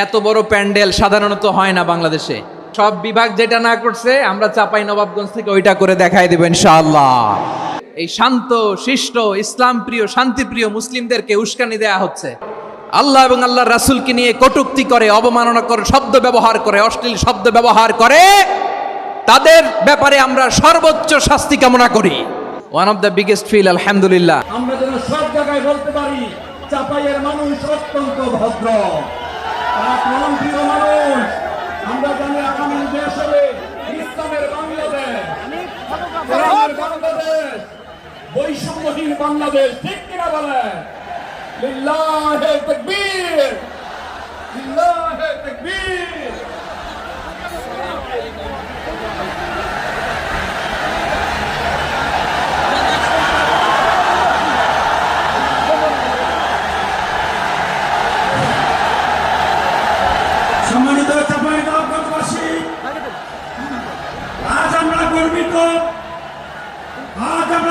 এত বড় প্যান্ডেল সাধারণত হয় না বাংলাদেশে। সব বিভাগ যেটা না করছে, আমরা চাপাই নবাবগঞ্জ থেকে ওইটা করে দেখাই দেবো ইনশাআল্লাহ। এই শান্ত, শিষ্ট ইসলাম প্রিয় শান্তিপ্রিয় মুসলিমদেরকে উস্কানি দেয়া হচ্ছে। আল্লাহ এবং আল্লাহ রাসূলকে নিয়ে কটুক্তি করে অবমাননা করে শব্দ ব্যবহার করে, অশ্লীল শব্দ ব্যবহার করে, তাদের ব্যাপারে আমরা সর্বোচ্চ শাস্তি কামনা করি। One of the biggest field আলহামদুলিল্লাহ। আমরা যেন সব জায়গায় বলতে পারি, চাপাইয়ের মানুষ অত্যন্ত ভদ্র। তারা প্রিয় মানুষ।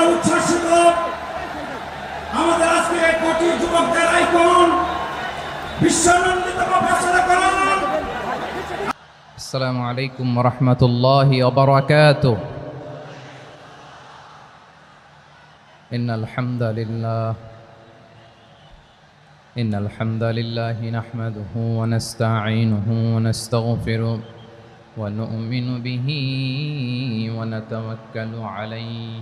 আমরা উচ্ছ্বাসিত আমাদের আজকে কোটি যুবকদের আইকন বিশ্বনন্দিত প্রফেসর করেন السلام عليكم ورحمة الله وبركاته إن الحمد لله إن الحمد لله نحمده ونستعينه ونستغفره ونؤمن به ونتوكل عليه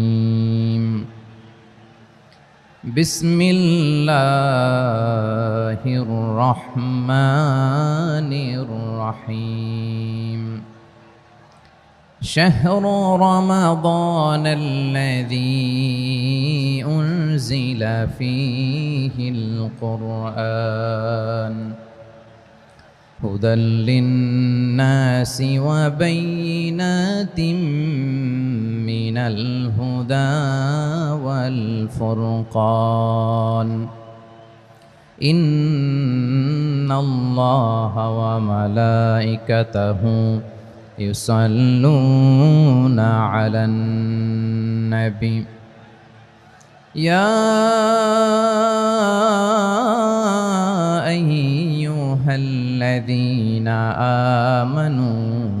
بسم الله الرحمن الرحيم. شهر رمضان الذي أنزل فيه القرآن. هدى للناس وبينات من الهدى والفرقان. إن الله وملائكته يصلون على النبي. يا أيها الذين آمنوا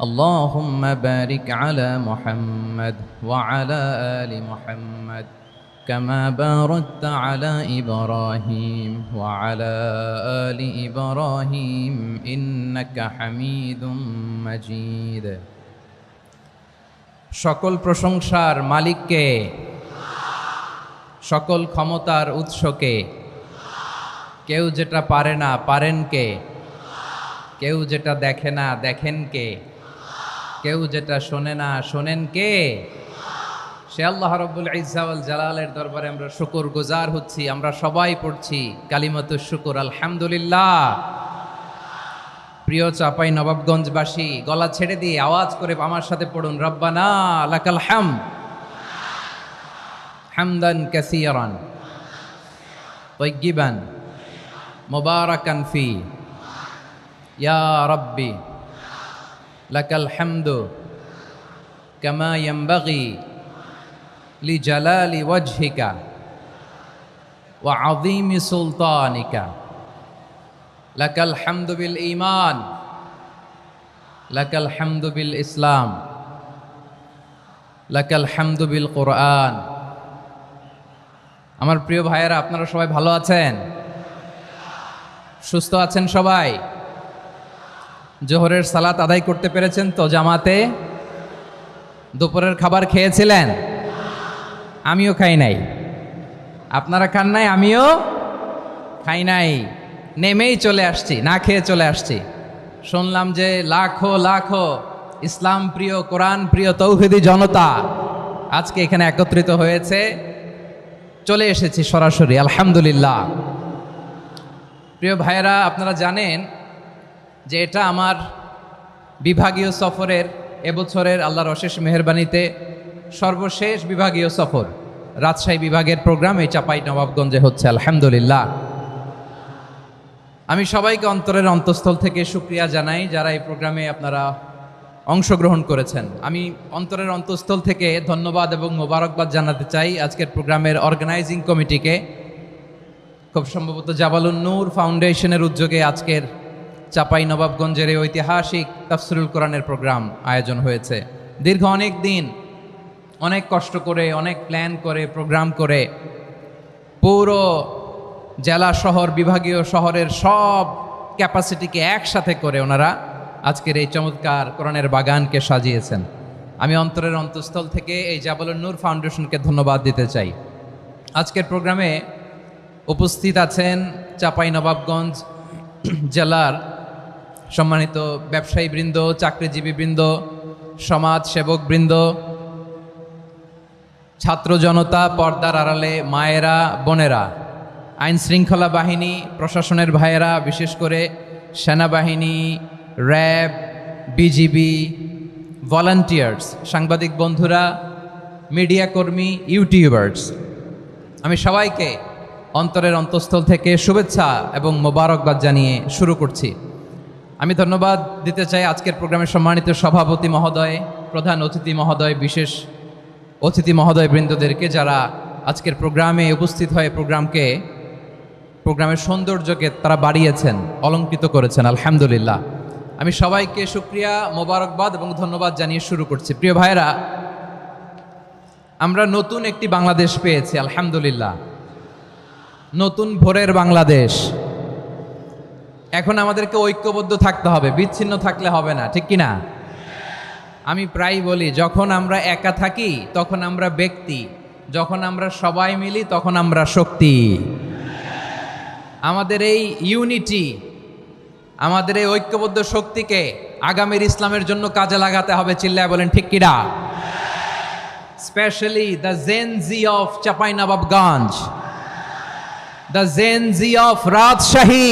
اللهم بارك على محمد وعلى آل محمد كما باركت على إبراهيم وعلى آل إبراهيم إنك حميد مجيد সকল প্রশংসার মালিককে সকল ক্ষমতার উৎসকে কেউ যেটা পারে না পারেন কে কেউ যেটা দেখে না দেখেন কে কেউ যেটা শোনে না, শোনেন কে? সে আল্লাহ রব্বুল ইজাউল জালালের দরবারে আমরা শুকুর গুজার হচ্ছি, আমরা সবাই পড়ছি কালিমত শুকুর, আলহামদুলিল্লাহ। প্রিয় চাপাই নবাবগঞ্জবাসী, গলা ছেড়ে দিয়ে আওয়াজ করে আমার সাথে পড়ুন, রব্বানা লাকাল হাম। হামদান কাসিয়ারান লাকাল হামদু কামা লি জালালি ওয়াজহিকা ওয়া আযীমি সুলতানিকা। লাকাল হামদু বিল ঈমান, লাকাল হামদু বিল ইসলাম, লাকাল হামদু বিল কোরআন। আমার প্রিয় ভাইয়েরা, আপনারা সবাই ভালো আছেন? সুস্থ আছেন সবাই? জোহরের সালাত আদায় করতে পেরেছেন তো জামাতে? দুপুরের খাবার খেয়েছিলেন? আমিও খাই নাই। আপনারা খান নাই? আমিও খাই নাই। নেমেই চলে আসছি, না খেয়ে চলে আসছি। শুনলাম যে লাখো লাখো ইসলাম প্রিয়, কোরআন প্রিয়, তৌহিদি জনতা আজকে এখানে একত্রিত হয়েছে। চলে এসেছি সরাসরি, আলহামদুলিল্লাহ। প্রিয় ভাইয়েরা, আপনারা জানেন যে এটা আমার বিভাগীয় সফরের এবছরের আল্লাহর অশেষ মেহরবানিতে সর্বশেষ বিভাগীয় সফর। রাজশাহী বিভাগের প্রোগ্রাম এই চাপাই নবাবগঞ্জে হচ্ছে, আলহামদুলিল্লাহ। আমি সবাইকে অন্তরের অন্তঃস্থল থেকে সুক্রিয়া জানাই যারা এই প্রোগ্রামে আপনারা অংশগ্রহণ করেছেন। আমি অন্তরের অন্তঃস্থল থেকে ধন্যবাদ এবং মোবারকবাদ জানাতে চাই আজকের প্রোগ্রামের অর্গানাইজিং কমিটিকে খুব সম্ভবত জাবালুন নূর ফাউন্ডেশনের উদ্যোগে আজকের চাপাই নবাবগঞ্জের এই ঐতিহাসিক তাফসিরুল কোরআনের প্রোগ্রাম আয়োজন হয়েছে। দীর্ঘ অনেক দিন, অনেক কষ্ট করে, অনেক প্ল্যান করে, প্রোগ্রাম করে পুরো জেলা শহর, বিভাগীয় শহরের সব ক্যাপাসিটিকে একসাথে করে ওনারা আজকের এই চমৎকার কোরআনের বাগানকে সাজিয়েছেন। আমি অন্তরের অন্তঃস্থল থেকে এই জাবালুন নূর ফাউন্ডেশনকে ধন্যবাদ দিতে চাই। আজকের প্রোগ্রামে উপস্থিত আছেন চাপাই নবাবগঞ্জ জেলার সম্মানিত ব্যবসায়ী বৃন্দ চাকরিজীবী বৃন্দ সমাজ সেবক বৃন্দ ছাত্র জনতা, পর্দার আড়ালে মায়েরা, বোনেরা, আইন শৃঙ্খলা বাহিনী, প্রশাসনের ভাইয়েরা, বিশেষ করে সেনাবাহিনী, র্যাব, বিজিবি, ভলান্টিয়ার্স, সাংবাদিক বন্ধুরা, মিডিয়া কর্মী, ইউটিউবার্স, আমি সবাইকে অন্তরের অন্তঃস্থল থেকে শুভেচ্ছা এবং মোবারকবাদ জানিয়ে শুরু করছি। আমি ধন্যবাদ দিতে চাই আজকের প্রোগ্রামের সম্মানিত সভাপতি মহোদয়, প্রধান অতিথি মহোদয়, বিশেষ অতিথি মহোদয় বৃন্দদেরকে যারা আজকের প্রোগ্রামে উপস্থিত হয়ে প্রোগ্রামকে, প্রোগ্রামের সৌন্দর্যকে তারা বাড়িয়েছেন, অলঙ্কৃত করেছেন, আলহামদুলিল্লাহ। আমি সবাইকে সুক্রিয়া মোবারকবাদ এবং ধন্যবাদ জানিয়ে শুরু করছি। প্রিয় ভাইরা আমরা নতুন একটি বাংলাদেশ পেয়েছি, আলহামদুলিল্লাহ। নতুন ভোরের বাংলাদেশ। এখন আমাদেরকে ঐক্যবদ্ধ থাকতে হবে, বিচ্ছিন্ন থাকলে হবে না, ঠিক কি না আমি প্রায় বলি, যখন আমরা একা থাকি, তখন আমরা ব্যক্তি, যখন আমরা সবাই মিলি, তখন আমরা শক্তি। আমাদের এই ইউনিটি, আমাদের এই ঐক্যবদ্ধ শক্তিকে আগামীর ইসলামের জন্য কাজে লাগাতে হবে, চিল্লায় বলেন, ঠিক কিরা specially the Gen Z of Chapainawabganj the Gen Z of Rajshahi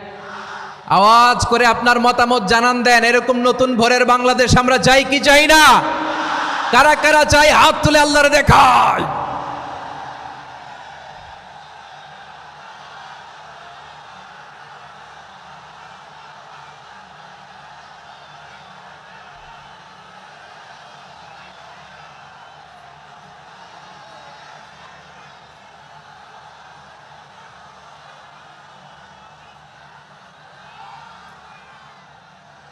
আওয়াজ করে আপনার মতামত জানান দেন। এরকম নতুন ভোরের বাংলাদেশ আমরা যাই কি চাই না? কারা কারা চাই? হাত তুলে আল্লাহরে দেখায়।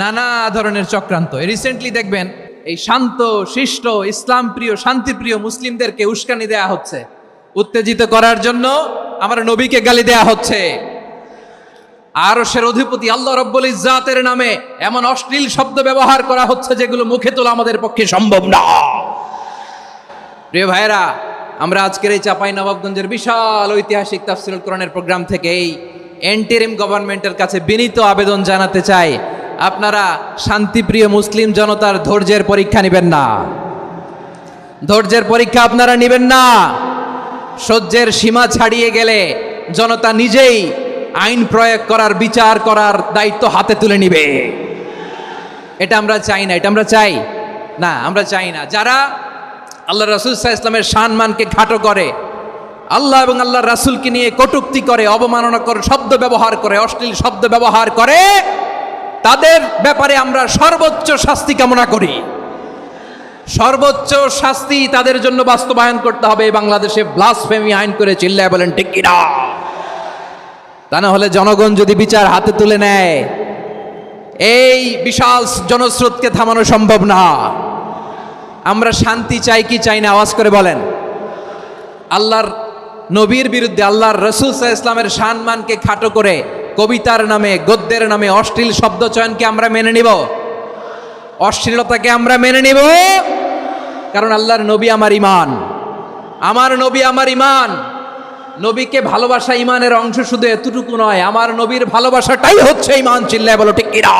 নানা ধরনের চক্রান্ত। রিসেন্টলি দেখবেন এই শান্ত, শিষ্ট ইসলাম প্রিয় শান্তিপ্রিয় মুসলিমদেরকে উস্কানি দেয়া হচ্ছে। উত্তেজিত করার জন্য আমার নবীকে গালি দেয়া হচ্ছে। আরশের অধিপতি আল্লাহ রব্বুল ইজ্জাতের নামে এমন অশ্লীল শব্দ ব্যবহার করা হচ্ছে যেগুলো মুখে তোলা আমাদের পক্ষে সম্ভব না। প্রিয় ভাইরা আমরা আজকের এই চাপাই নবাবগঞ্জের বিশাল ঐতিহাসিক তাফসিরুল কোরআনের প্রোগ্রাম থেকে এই এন্টিরিম গভর্নমেন্টের কাছে বিনীত আবেদন জানাতে চাই। আপনারা শান্তিপ্রিয় মুসলিম জনতার ধৈর্যের পরীক্ষা নেবেন না। ধৈর্যের পরীক্ষা আপনারা নেবেন না। সহ্যের সীমা ছাড়িয়ে গেলে জনতা নিজেই আইন প্রয়োগ করার, বিচার করার দায়িত্ব হাতে তুলে নিবে। এটা আমরা চাই না, এটা আমরা চাই না, আমরা চাই না। যারা আল্লাহ রাসুল সাহা ইসলামের সম্মানকে খাটো করে, আল্লাহ এবং আল্লাহ রাসুলকে নিয়ে কটুক্তি করে অবমাননা করে শব্দ ব্যবহার করে, অশ্লীল শব্দ ব্যবহার করে তাদের ব্যাপারে আমরা সর্বোচ্চ শাস্তি কামনা করি। সর্বোচ্চ শাস্তি তাদের জন্য বাস্তবায়ন করতে হবে বাংলাদেশে ব্লাসফেমি আইন করে চিল্লায় বলেন কিনা তা না হলে জনগণ যদি বিচার হাতে তুলে নেয়, এই বিশাল জনস্রোতকে থামানো সম্ভব না। আমরা শান্তি চাই কি চাই না, আওয়াজ করে বলেন। আল্লাহর নবীর বিরুদ্ধে, আল্লাহর রসুল ইসলামের সম্মানকে খাটো করে কবিতার নামে, গদ্যের নামে অশ্লীল শব্দ চয়নকে আমরা মেনে নিব? অশ্লীলতাকে আমরা মেনে নেব? কারণ আল্লাহর নবী আমার ইমান আমার নবী আমার ইমান নবীকে ভালোবাসা ইমানের অংশ শুধু এতটুকু নয়, আমার নবীর ভালোবাসাটাই হচ্ছে ইমান চিল্লায় বলো, ঠিক কিনা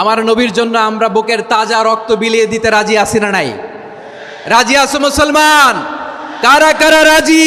আমার নবীর জন্য আমরা বুকের তাজা রক্ত বিলিয়ে দিতে রাজি আসি না নাই? রাজি আসো মুসলমান? কারা কারা রাজি?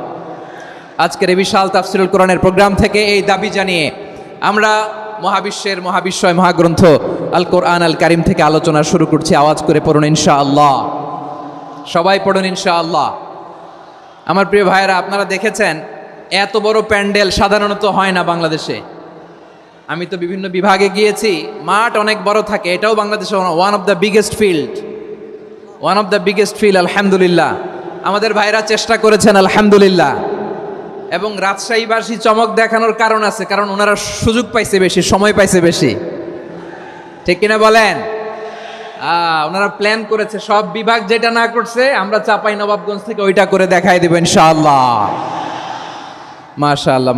আজকের এই বিশাল তাফসিরুল কোরআনের প্রোগ্রাম থেকে এই দাবি জানিয়ে আমরা মহাবিশ্বের মহাবিশ্বয় মহাগ্রন্থ আল কোরআন আল কারিম থেকে আলোচনা শুরু করছি। আওয়াজ করে পড়ুন ইনশা আল্লাহ সবাই পড়ুন ইনশা আল্লাহ আমার প্রিয় ভাইয়েরা, আপনারা দেখেছেন, এত বড় প্যান্ডেল সাধারণত হয় না বাংলাদেশে। আমি তো বিভিন্ন বিভাগে গিয়েছি, মাঠ অনেক বড় থাকে, এটাও বাংলাদেশে one of the biggest field one of the biggest field আলহামদুলিল্লাহ। আমাদের ভাইরা চেষ্টা করেছেন, আলহামদুলিল্লাহ। এবং রাজশাহীবাসী চমক দেখানোর কারণ আছে, কারণ ওনারা সুযোগ পাইছে বেশি, সময় পাইছে বেশি। ঠিক কিনা বলেন? ওনারা প্ল্যান করেছে, সব বিভাগ যেটা না করছে, আমরা চাপাই নবাবগঞ্জ থেকে ওইটা করে দেখাই দেবো ইনশাআল্লাহ। মাশাআল্লাহ